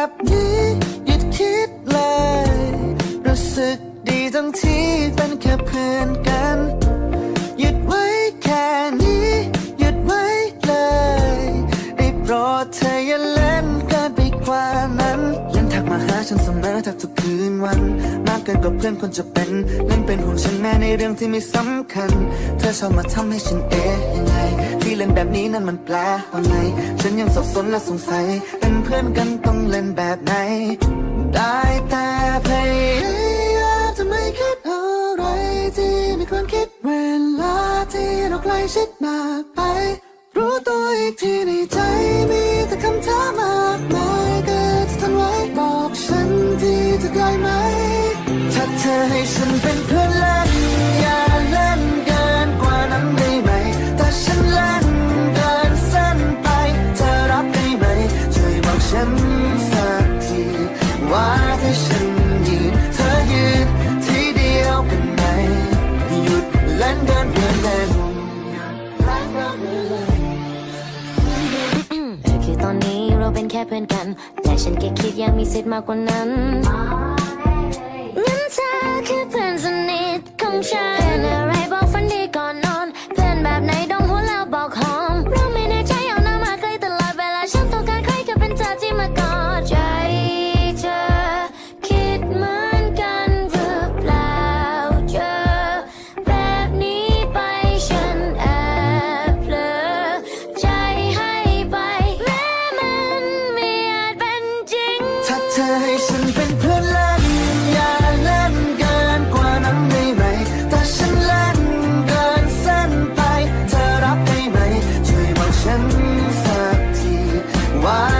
แบบนี้หยุดคิดเลย รู้สึกดีทั้งที่เป็นแค่เพื่อนกัน หยุดไว้ หาฉันเสมอแทบทุกคืนวัน มากเกินกว่าเพื่อนคนจะเป็นเล่นเป็นห่วงฉันแม้ในเรื่องที่ไม่สำคัญ เธอชอบมาทำให้ฉันเอ๊ะยังไง ที่เล่นแบบนี้นั้นมันแปลว่าไงฉันยังสับสนและสงสัย เป็นเพื่อนกันต้องเล่นแบบไหน ได้แต่พยายามจะไม่คิดอะไรที่ไม่ควรคิดเวลาที่เราใกล้ชิดมากไป รู้ตัวอีกทีในใจมีแต่คำถามมากมาย ได้ไหม ถ้าเธอให้ฉันเป็นเพื่อน คือตอนนี้เราเป็นแค่เพื่อนกันและฉันก็คิดยังมีสิทธิ์มากกว่านั้นงั้นเธอคือเพื่อนสนิทของฉันเป็นอะไรบอกฝันดีก่อนนอน เพื่อนแบบไหนดองหัวแล้วบอกหอมเราไม่แน่ใจเอาหน้ามาใกล้ตลอดเวลาฉันต้องการใครก็เป็นเธอที่มาก่อน ธอให้ฉันเป็นเพื่อนเล่นอย่าเล่นเกินกว่านั้นได้ไหมถ้าฉันเล่นเกินเส้นไป เธอรับได้ไหมช่วยบอกฉันสักทีว่า